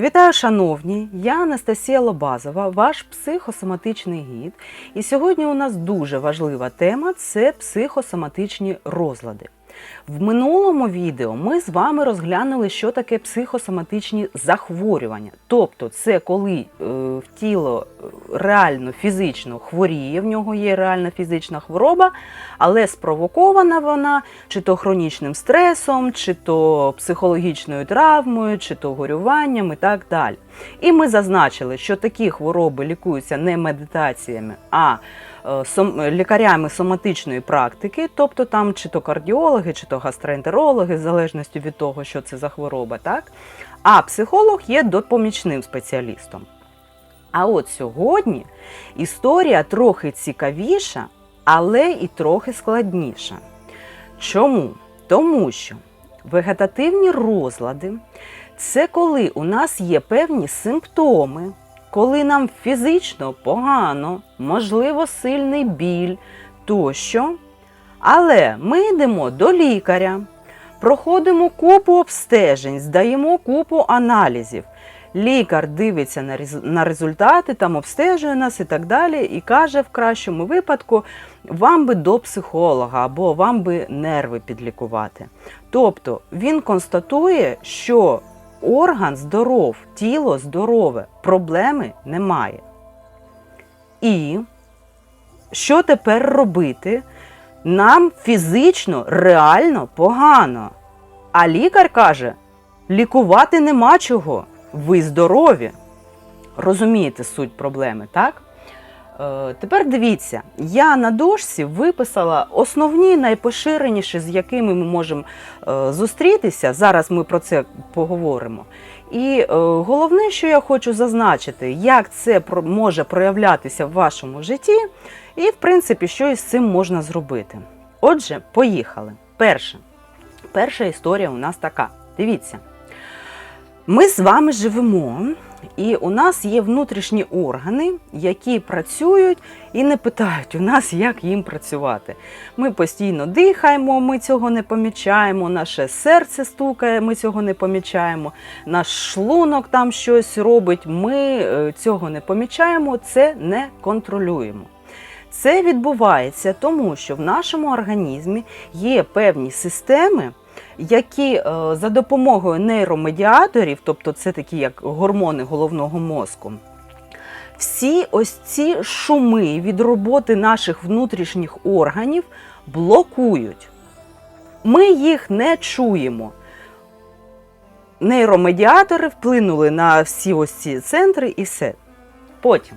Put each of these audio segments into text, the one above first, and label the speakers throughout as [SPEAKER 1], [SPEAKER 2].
[SPEAKER 1] Вітаю, шановні! Я Анастасія Лобазова, ваш психосоматичний гід. І сьогодні у нас дуже важлива тема це психосоматичні розлади. В минулому відео ми з вами розглянули, що таке психосоматичні захворювання. Тобто, це коли е, в тіло е, реально фізично хворіє, в нього є реальна фізична хвороба, але спровокована вона чи то хронічним стресом, чи то психологічною травмою, чи то горюванням і так далі. І ми зазначили, що такі хвороби лікуються не медитаціями, а лікарями соматичної практики, тобто там чи то кардіологи, чи то гастроентерологи, в залежності від того, що це за хвороба, так? А психолог є допомічним спеціалістом. А от сьогодні історія трохи цікавіша, але і трохи складніша. Чому? Тому що вегетативні розлади це коли у нас є певні симптоми, коли нам фізично погано, можливо, сильний біль тощо. Але ми йдемо до лікаря, проходимо купу обстежень, здаємо купу аналізів. Лікар дивиться на результати, там обстежує нас і так далі, і каже в кращому випадку, вам би до психолога або вам би нерви підлікувати. Тобто він констатує, що орган здоров, тіло здорове, проблеми немає. І що тепер робити? Нам фізично реально погано. А лікар каже: лікувати нема чого, ви здорові. Розумієте суть проблеми, так? Е, тепер дивіться, я на дошці виписала основні, найпоширеніші, з якими ми можемо е, зустрітися. Зараз ми про це поговоримо. І е, головне, що я хочу зазначити, як це може проявлятися в вашому житті, і, в принципі, що із цим можна зробити. Отже, поїхали. Перше. Перша історія у нас така. Дивіться. Ми з вами живемо, і у нас є внутрішні органи, які працюють і не питають у нас, як їм працювати. Ми постійно дихаємо, ми цього не помічаємо, наше серце стукає, ми цього не помічаємо, наш шлунок там щось робить, ми е, цього не помічаємо, це не контролюємо. Це відбувається тому, що в нашому організмі є певні системи, які е, за допомогою нейромедіаторів, тобто це такі як гормони головного мозку, всі ось ці шуми від роботи наших внутрішніх органів блокують. Ми їх не чуємо. Нейромедіатори вплинули на всі ось ці центри і все. Потім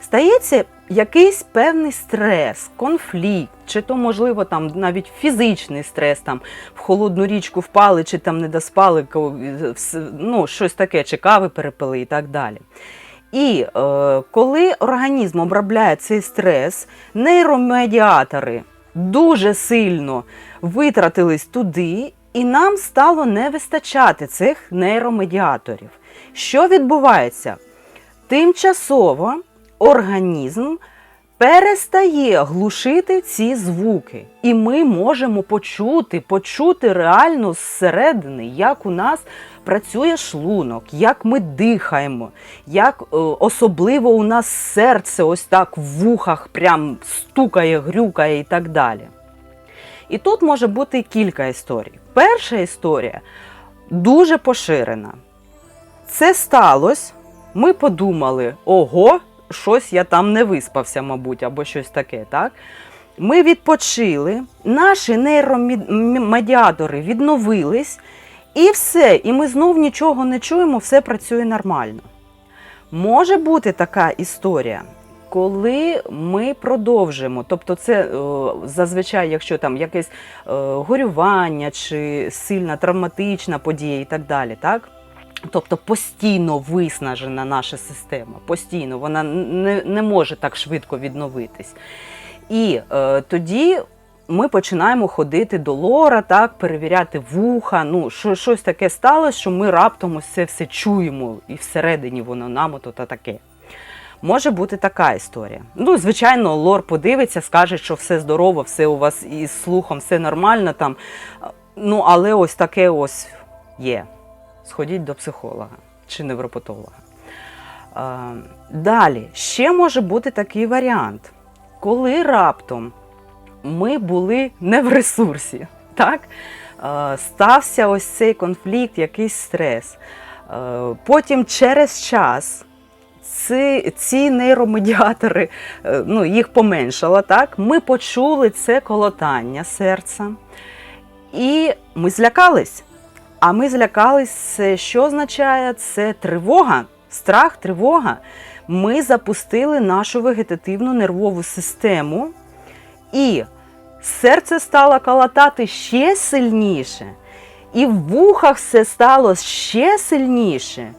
[SPEAKER 1] стається якийсь певний стрес, конфлікт, чи то, можливо, там навіть фізичний стрес, там в холодну річку впали, чи там не доспали, ну, щось таке, чи кави перепили і так далі. І е, коли організм обробляє цей стрес, нейромедіатори дуже сильно витратились туди, і нам стало не вистачати цих нейромедіаторів. Що відбувається? Тимчасово організм перестає глушити ці звуки, і ми можемо почути, почути реально зсередини, як у нас працює шлунок, як ми дихаємо, як е, особливо у нас серце ось так в вухах прям стукає, грюкає і так далі. І тут може бути кілька історій. Перша історія дуже поширена. Це сталося. Ми подумали, ого, щось я там не виспався, мабуть, або щось таке, так? Ми відпочили, наші нейромедіатори відновились, і все. І ми знов нічого не чуємо, все працює нормально. Може бути така історія, коли ми продовжимо, тобто це е, зазвичай, якщо там якесь е, горювання чи сильна травматична подія і так далі, так? Тобто постійно виснажена наша система, постійно вона не, не може так швидко відновитись. І е, тоді ми починаємо ходити до лора, так, перевіряти вуха. Ну, що, щось таке сталося, що ми раптом ось це все чуємо, і всередині воно нам ото та таке. Може бути така історія. Ну, звичайно, лор подивиться, скаже, що все здорово, все у вас із слухом, все нормально там. Ну, але ось таке ось є. Сходіть до психолога. чи невропатолога. Е, Далі, ще може бути такий варіант, коли раптом ми були не в ресурсі, так? Е, стався ось цей конфлікт, якийсь стрес. Е, Потім через час ці, ці нейромедіатори, ну, їх поменшало, так? Ми почули це колотання серця. І ми злякались. А ми злякались, що означає? Це тривога, страх, тривога. Ми запустили нашу вегетативну нервову систему, і серце стало колотати ще сильніше, і в вухах все стало ще сильніше.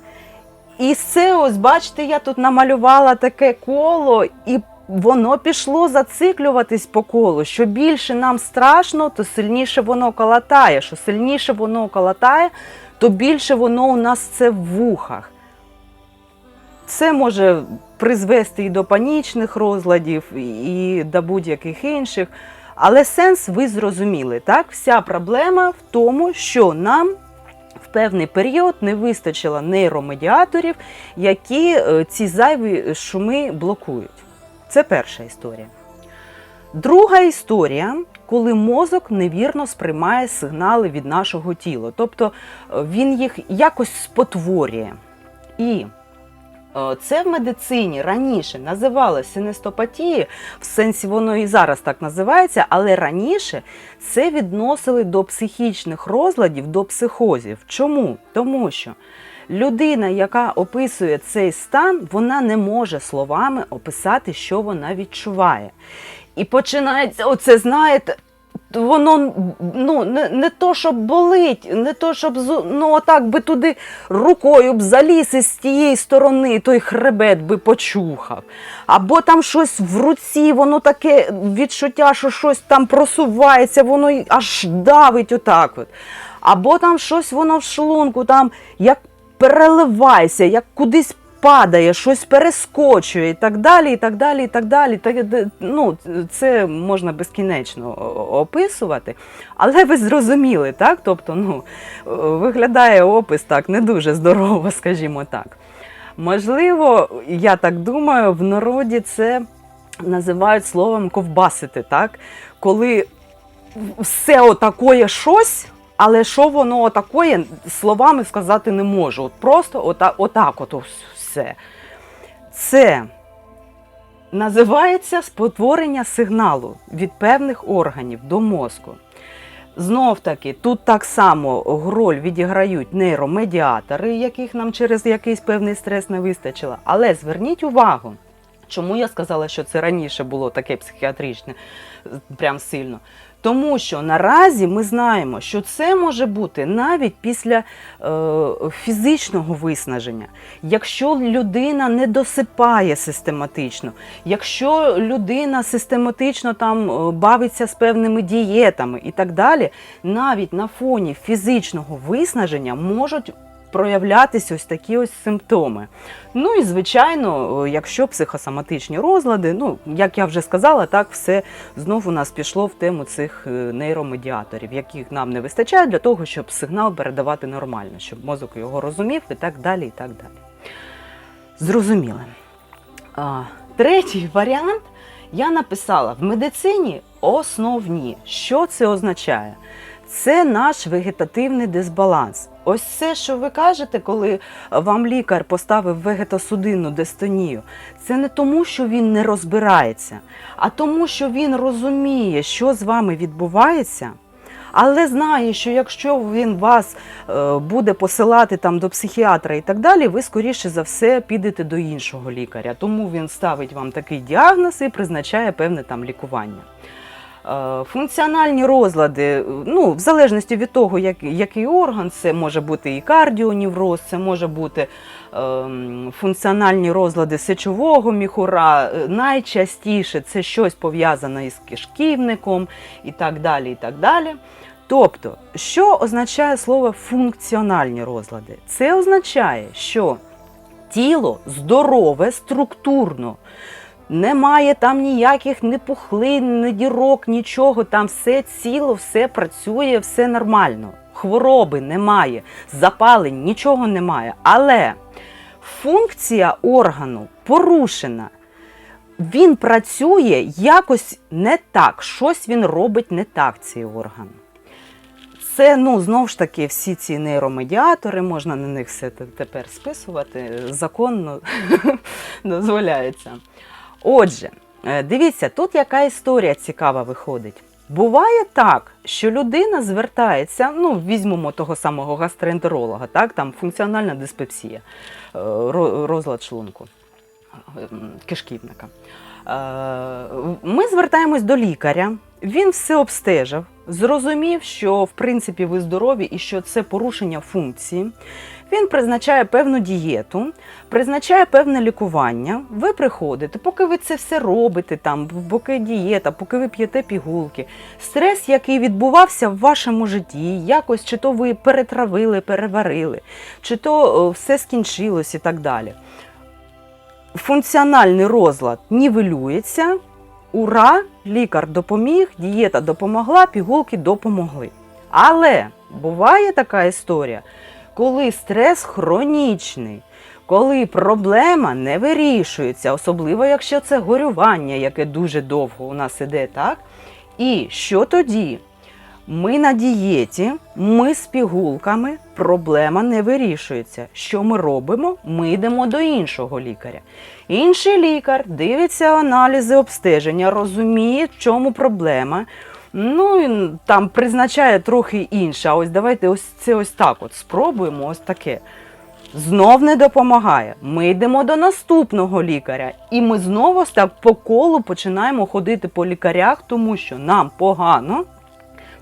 [SPEAKER 1] І це, ось, бачите, я тут намалювала таке коло, і воно пішло зациклюватись по колу. Що більше нам страшно, то сильніше воно колотає. Що сильніше воно колотає, то більше воно у нас це в вухах. Це може призвести і до панічних розладів, і до будь-яких інших. Але сенс ви зрозуміли, так? Вся проблема в тому, що нам в певний період не вистачило нейромедіаторів, які е, ці зайві шуми блокують. Це перша історія. Друга історія, коли мозок невірно сприймає сигнали від нашого тіла, тобто е, він їх якось спотворює. І е, це в медицині раніше називалося синестопатією, в сенсі воно і зараз так називається, але раніше це відносили до психічних розладів, до психозів. Чому? Тому що людина, яка описує цей стан, вона не може словами описати, що вона відчуває. І починається, оце, знаєте, воно ну, не, не то, щоб болить, не то, щоб ну, отак би туди рукою б заліз і з тієї сторони той хребет би почухав. Або там щось в руці, воно таке відчуття, що щось там просувається, воно аж давить отак. От. Або там щось воно в шлунку, там як переливається, як кудись падає, щось перескочує і так далі, і так далі, і так далі. Так, ну, це можна безкінечно описувати. Але ви зрозуміли, так? Тобто, ну, виглядає опис так не дуже здорово, скажімо так. Можливо, я так думаю, в народі це називають словом ковбасити, так? Коли все отакоє щось, але що воно отакоє, словами сказати не можу. От просто ота, отак от все. Це називається спотворення сигналу від певних органів до мозку. Знов таки, тут так само роль відіграють нейромедіатори, яких нам через якийсь певний стрес не вистачило. Але зверніть увагу, чому я сказала, що це раніше було таке психіатричне, прям сильно. Тому що наразі ми знаємо, що це може бути навіть після е, фізичного виснаження, якщо людина не досипає систематично, якщо людина систематично там е, бавиться з певними дієтами і так далі, навіть на фоні фізичного виснаження можуть проявлятися ось такі ось симптоми. Ну і звичайно, якщо психосоматичні розлади, ну як я вже сказала, так все знову у нас пішло в тему цих е, нейромедіаторів, яких нам не вистачає для того, щоб сигнал передавати нормально, щоб мозок його розумів і так далі. і так далі. Зрозуміли. А, третій варіант я написала в медицині основні. Що це означає? Це наш вегетативний дисбаланс. Ось це, що ви кажете, коли вам лікар поставив вегетосудинну дистонію, це не тому, що він не розбирається, а тому, що він розуміє, що з вами відбувається. Але знає, що якщо він вас е, буде посилати там до психіатра і так далі, ви скоріше за все підете до іншого лікаря. Тому він ставить вам такий діагноз і призначає певне там лікування. Е, Функціональні розлади, е, ну, в залежності від того, як, який орган, це може бути і кардіоневроз, це може бути ем, функціональні розлади сечового міхура. Е, Найчастіше це щось пов'язане із кишківником і так далі. і так далі. Тобто, що означає слово функціональні розлади? Це означає, що тіло здорове, структурно, немає там ніяких ні пухлин, ні дірок, нічого. Там все ціло, все працює, все нормально. Хвороби немає, запалень, нічого немає. Але функція органу порушена. Він працює якось не так, щось він робить не так, цей орган. Це, ну, знову ж таки, всі ці нейромедіатори, можна на них все тепер списувати, законно дозволяється. Отже, е, дивіться, тут яка історія цікава виходить. Буває так, що людина звертається, ну, візьмемо того самого гастроентеролога, так, там функціональна диспепсія, е, ро- розлад шлунку, е, кишківника. Е, Ми звертаємось до лікаря, він все обстежив, зрозумів, що в принципі ви здорові і що це порушення функції. Він призначає певну дієту, призначає певне лікування. Ви приходите, поки ви це все робите, там, поки дієта, поки ви п'єте пігулки. Стрес, який відбувався в вашому житті, якось чи то ви перетравили, переварили, чи то е, все скінчилось і так далі. Функціональний розлад нівелюється. Ура! Лікар допоміг, дієта допомогла, пігулки допомогли. Але буває така історія, коли стрес хронічний, коли проблема не вирішується, особливо якщо це горювання, яке дуже довго у нас іде, так? І що тоді? Ми на дієті, ми з пігулками, проблема не вирішується. Що ми робимо? Ми йдемо до іншого лікаря. Інший лікар дивиться аналізи обстеження, розуміє, в чому проблема. Ну, і там призначає трохи інше. А ось давайте ось це ось так от спробуємо, ось таке. Знов не допомагає. Ми йдемо до наступного лікаря, і ми знову так по колу починаємо ходити по лікарях, тому що нам погано,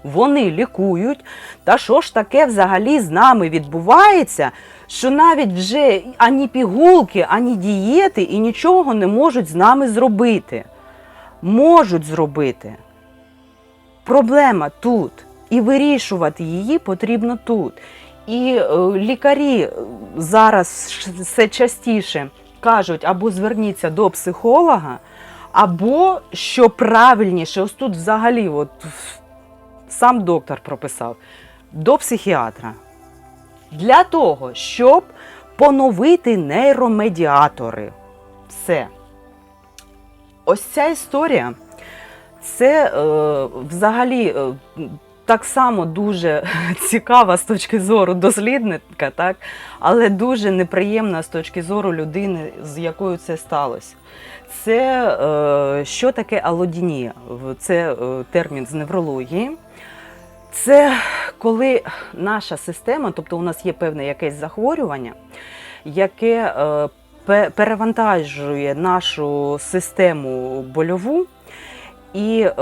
[SPEAKER 1] вони лікують. Та що ж таке взагалі з нами відбувається, що навіть вже ані пігулки, ані дієти і нічого не можуть з нами зробити. Можуть зробити. Проблема тут. І вирішувати її потрібно тут. І е, лікарі е, зараз все частіше кажуть, або зверніться до психолога, або що правильніше, ось тут взагалі, от сам доктор прописав, до психіатра. Для того, щоб поновити нейромедіатори. Все. Ось ця історія. Це е, взагалі е, так само дуже цікава з точки зору дослідника, так? але дуже неприємна з точки зору людини, з якою це сталося. Це е, що таке алодінія? Це е, термін з неврології. Це коли наша система, тобто у нас є певне якесь захворювання, яке е, перевантажує нашу систему больову, і е,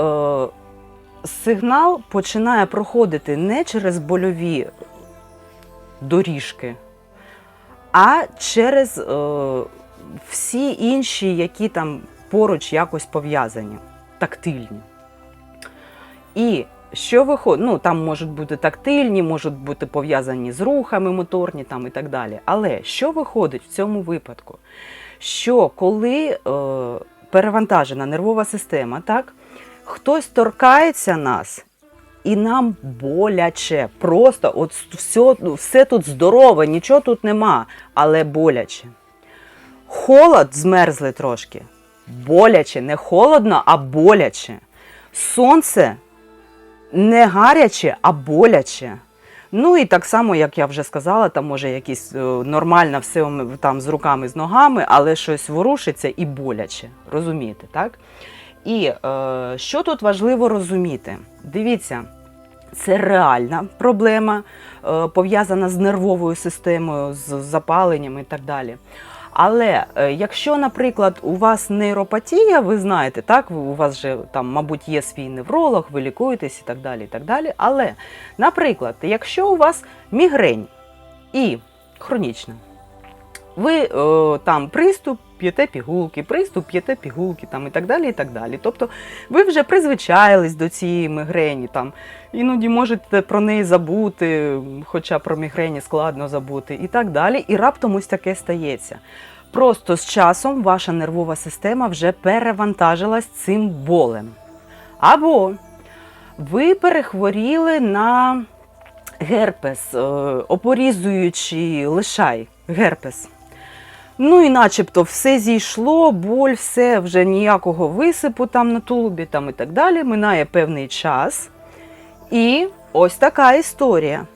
[SPEAKER 1] сигнал починає проходити не через больові доріжки, а через е, всі інші, які там поруч якось пов'язані, тактильні. І що виходить? Ну, там можуть бути тактильні, можуть бути пов'язані з рухами моторні там, і так далі. Але що виходить в цьому випадку? Що коли е, перевантажена нервова система, так, хтось торкається нас, і нам боляче. Просто от все, все тут здорове, нічого тут нема, але боляче. Холод змерзли трошки. Боляче, не холодно, а боляче. Сонце не гаряче, а боляче. Ну і так само, як я вже сказала, там може якісь е, нормально все там з руками, з ногами, але щось ворушиться і боляче. Розумієте, так? І е, що тут важливо розуміти? Дивіться, це реальна проблема, е, пов'язана з нервовою системою, з запаленням і так далі. Але е, якщо, наприклад, у вас нейропатія, ви знаєте, так, у вас же там, мабуть, є свій невролог, ви лікуєтесь і так далі. і так далі. Але, наприклад, якщо у вас мігрень і хронічна, ви е, там приступ, п'єте пігулки, приступ, п'єте пігулки там, і так далі. і так далі. Тобто ви вже призвичаїлись до цієї мігрені, там, іноді можете про неї забути, хоча про мігрені складно забути, і так далі. І раптом ось таке стається. Просто з часом ваша нервова система вже перевантажилась цим болем. Або ви перехворіли на герпес, е, опорізуючий лишай, герпес. Ну і начебто все зійшло, боль, все, вже ніякого висипу там на тулубі там і так далі. Минає певний час. І ось така історія.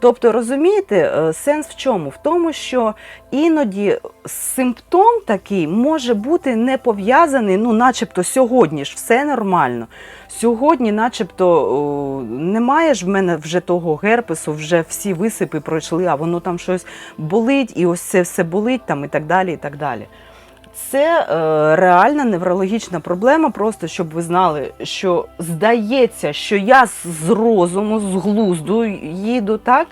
[SPEAKER 1] Тобто, розумієте, е, сенс в чому? В тому, що іноді симптом такий може бути не пов'язаний, ну, начебто, сьогодні ж все нормально. Сьогодні, начебто, немає ж в мене вже того герпесу, вже всі висипи пройшли, а воно там щось болить, і ось це все болить там і так далі. і так далі. Це е, реальна неврологічна проблема, просто щоб ви знали, що здається, що я з- розуму, з глузду їду так.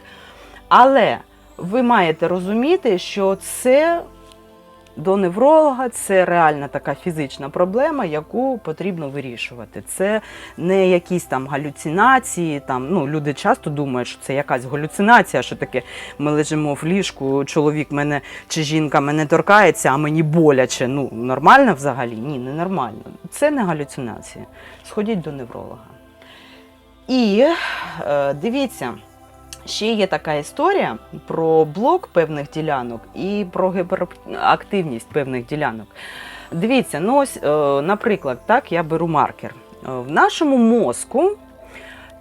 [SPEAKER 1] Але ви маєте розуміти, що це до невролога це реальна така фізична проблема, яку потрібно вирішувати. Це не якісь там галюцинації. Там, ну, люди часто думають, що це якась галюцинація, що таке ми лежимо в ліжку, чоловік мене чи жінка мене торкається, а мені боляче. Ну, нормально взагалі? Ні, не нормально. Це не галюцинація. Сходіть до невролога. І е, дивіться, ще є така історія про блок певних ділянок і про гіперактивність певних ділянок. Дивіться, ну ось, е, наприклад, так, я беру маркер. Е, В нашому мозку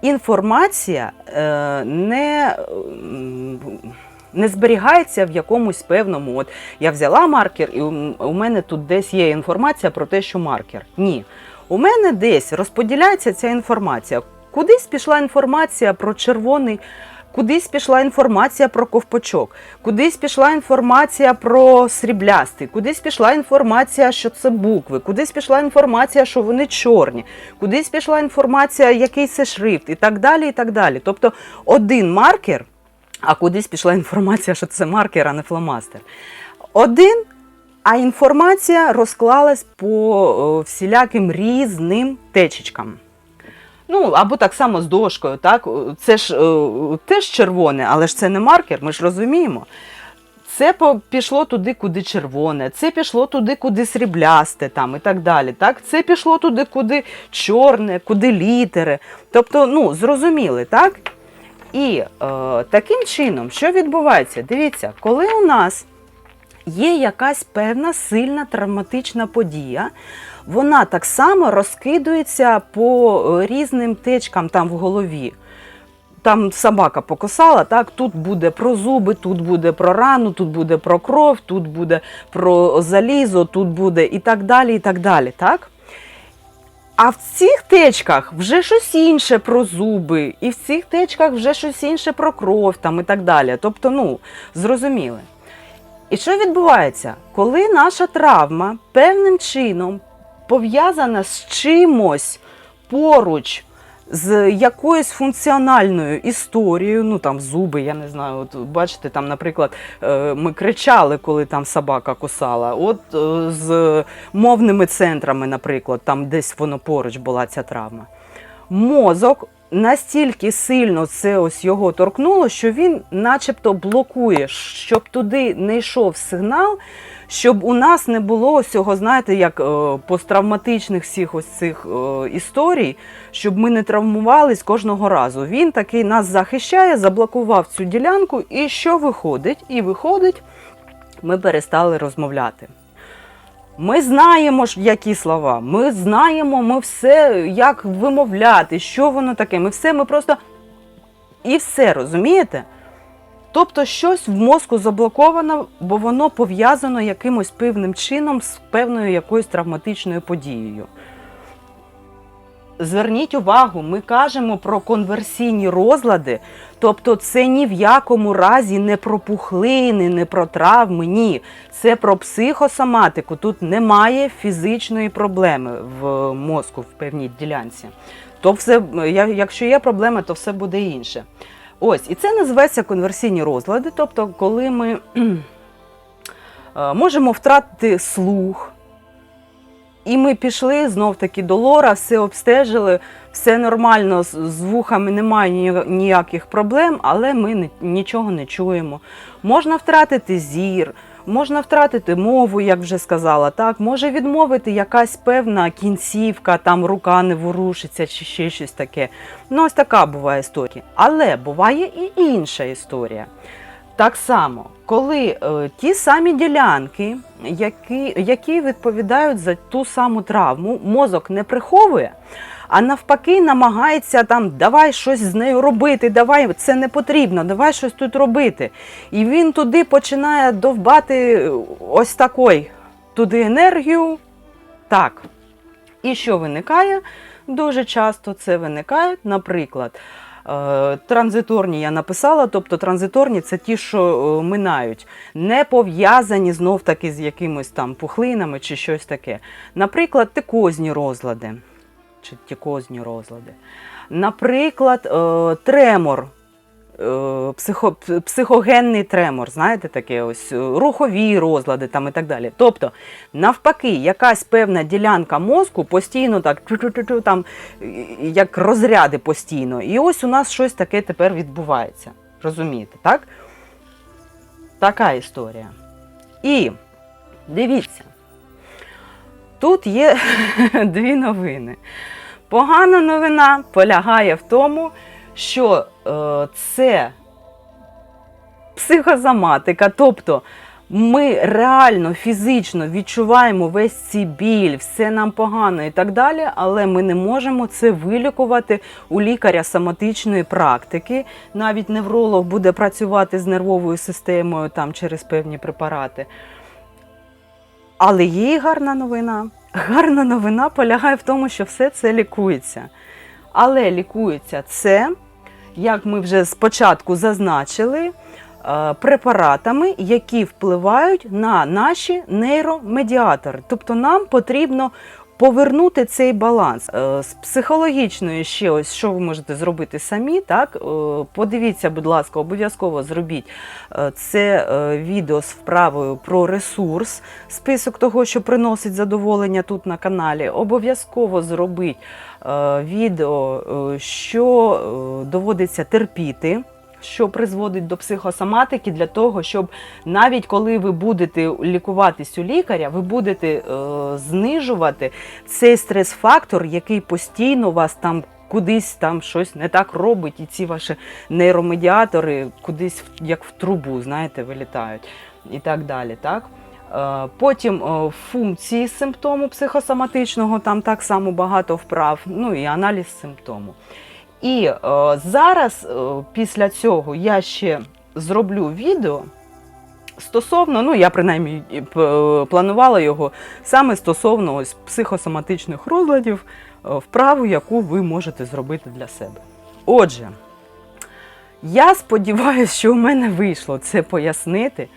[SPEAKER 1] інформація е, не, не зберігається в якомусь певному. От я взяла маркер, і у у мене тут десь є інформація про те, що маркер. Ні. У мене десь розподіляється ця інформація. Кудись пішла інформація про червоний, кудись пішла інформація про ковпачок, кудись пішла інформація про сріблястий, кудись пішла інформація, що це букви, кудись пішла інформація, що вони чорні, кудись пішла інформація, який це шрифт, і так далі. і так далі. Тобто один маркер, а кудись пішла інформація, що це маркер, а не фломастер. Один а інформація розклалась по всіляким різним течечкам. Ну, або так само з дошкою, так? Це ж е, теж червоне, але ж це не маркер, ми ж розуміємо. Це пішло туди, куди червоне, це пішло туди, куди сріблясте там, і так далі. Так? Це пішло туди, куди чорне, куди літери. Тобто, ну, зрозуміли, так? І е, таким чином, що відбувається? Дивіться, коли у нас є якась певна сильна травматична подія, вона так само розкидується по е, різним течкам там в голові. Там собака покосала, так, тут буде про зуби, тут буде про рану, тут буде про кров, тут буде про залізо, тут буде і так далі, і так далі. Так? А в цих течках вже щось інше про зуби, і в цих течках вже щось інше про кров там, і так далі. Тобто, ну, зрозуміли. І що відбувається? Коли наша травма певним чином пов'язана з чимось поруч, з якоюсь функціональною історією, ну там зуби, я не знаю. От бачите, там, наприклад, е, ми кричали, коли там собака кусала. От е, з мовними центрами, наприклад, там десь воно поруч була ця травма. Мозок настільки сильно це ось його торкнуло, що він начебто блокує, щоб туди не йшов сигнал, щоб у нас не було цього, знаєте, як е, посттравматичних всіх ось цих е, історій, щоб ми не травмувались кожного разу. Він такий нас захищає, заблокував цю ділянку, і що виходить? І виходить, ми перестали розмовляти. Ми знаємо, які слова, ми знаємо, ми все, як вимовляти, що воно таке. Ми все, ми просто і все розумієте? Тобто щось в мозку заблоковано, бо воно пов'язано якимось певним чином з певною якоюсь травматичною подією. Зверніть увагу, ми кажемо про конверсійні розлади, тобто це ні в якому разі не про пухлини, не про травми, ні. Це про психосоматику. Тут немає фізичної проблеми в мозку в певній ділянці. То все, якщо є проблема, то все буде інше. Ось, і це називається конверсійні розлади, тобто, коли ми е, можемо втратити слух. І ми пішли знов таки до лора, все обстежили, все нормально, з, вухами немає ніяких проблем, але ми нічого не чуємо. Можна втратити зір, можна втратити мову, як вже сказала, так, може відмовити якась певна кінцівка, там рука не ворушиться чи ще щось таке. Ну, ось така буває історія. Але буває і інша історія. Так само, коли е, ті самі ділянки, які, які відповідають за ту саму травму, мозок не приховує, а навпаки намагається там давай щось з нею робити, давай це не потрібно, давай щось тут робити. І він туди починає довбати ось такой туди енергію. Так. І що виникає? Дуже часто це виникає, наприклад. Е, Транзиторні я написала, тобто транзиторні це ті, що е, минають, не пов'язані знов таки з якимось там пухлинами чи щось таке. Наприклад, тикозні розлади. Чи тікозні розлади. Наприклад, е, тремор, психо, психогенний тремор, знаєте, таке ось е, рухові розлади там і так далі. Тобто, навпаки, якась певна ділянка мозку постійно так там е, як розряди постійно. І ось у нас щось таке тепер відбувається. Розумієте, так? Така історія. І дивіться, тут є дві новини. Погана новина полягає в тому, що е, це психозоматика, тобто ми реально фізично відчуваємо весь цей біль, все нам погано і так далі, але ми не можемо це вилікувати у лікаря соматичної практики. Навіть невролог буде працювати з нервовою системою там через певні препарати. Але є і гарна новина. Гарна новина полягає в тому, що все це лікується. Але лікується це, як ми вже спочатку зазначили, е, препаратами, які впливають на наші нейромедіатори. Тобто нам потрібно повернути цей баланс. Е, З психологічної ще ось що ви можете зробити самі. Так? Е, Подивіться, будь ласка, обов'язково зробіть це відео з вправою про ресурс, список того, що приносить задоволення тут на каналі. Обов'язково зробіть відео, е, що е, доводиться терпіти. Що призводить до психосоматики для того, щоб навіть коли ви будете лікуватись у лікаря, ви будете е, знижувати цей стрес-фактор, який постійно вас там кудись там щось не так робить, і ці ваші нейромедіатори кудись як в трубу, знаєте, вилітають і так далі. Так? Е, Потім е, функції симптому психосоматичного, там так само багато вправ, ну і аналіз симптому. І е, зараз, після цього, я ще зроблю відео стосовно, ну я принаймні планувала його саме стосовно ось психосоматичних розладів, вправу, яку ви можете зробити для себе. Отже, я сподіваюся, що у мене вийшло це пояснити.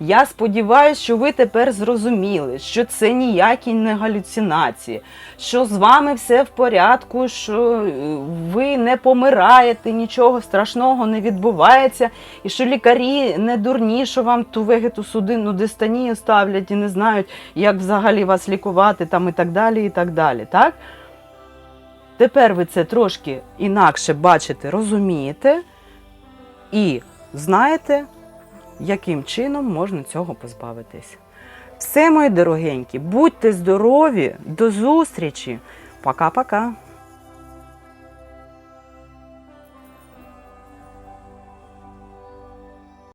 [SPEAKER 1] Я сподіваюся, що ви тепер зрозуміли, що це ніякі не галюцинації, що з вами все в порядку, що е, ви не помираєте, нічого страшного не відбувається, і що лікарі не дурні, що вам ту вегету судинну дистанію ставлять і не знають, як взагалі вас лікувати там і так далі. і так далі. Так? Тепер ви це трошки інакше бачите, розумієте і знаєте, яким чином можна цього позбавитись. Все, мої дорогенькі, будьте здорові, до зустрічі. Пока-пока.